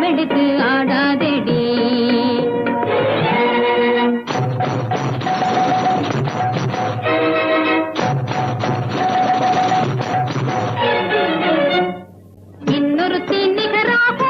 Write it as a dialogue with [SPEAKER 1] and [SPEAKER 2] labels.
[SPEAKER 1] വാർമെടുത്ത് ആടാതെടി. ഇന്നൊരു തിന്നികരാകും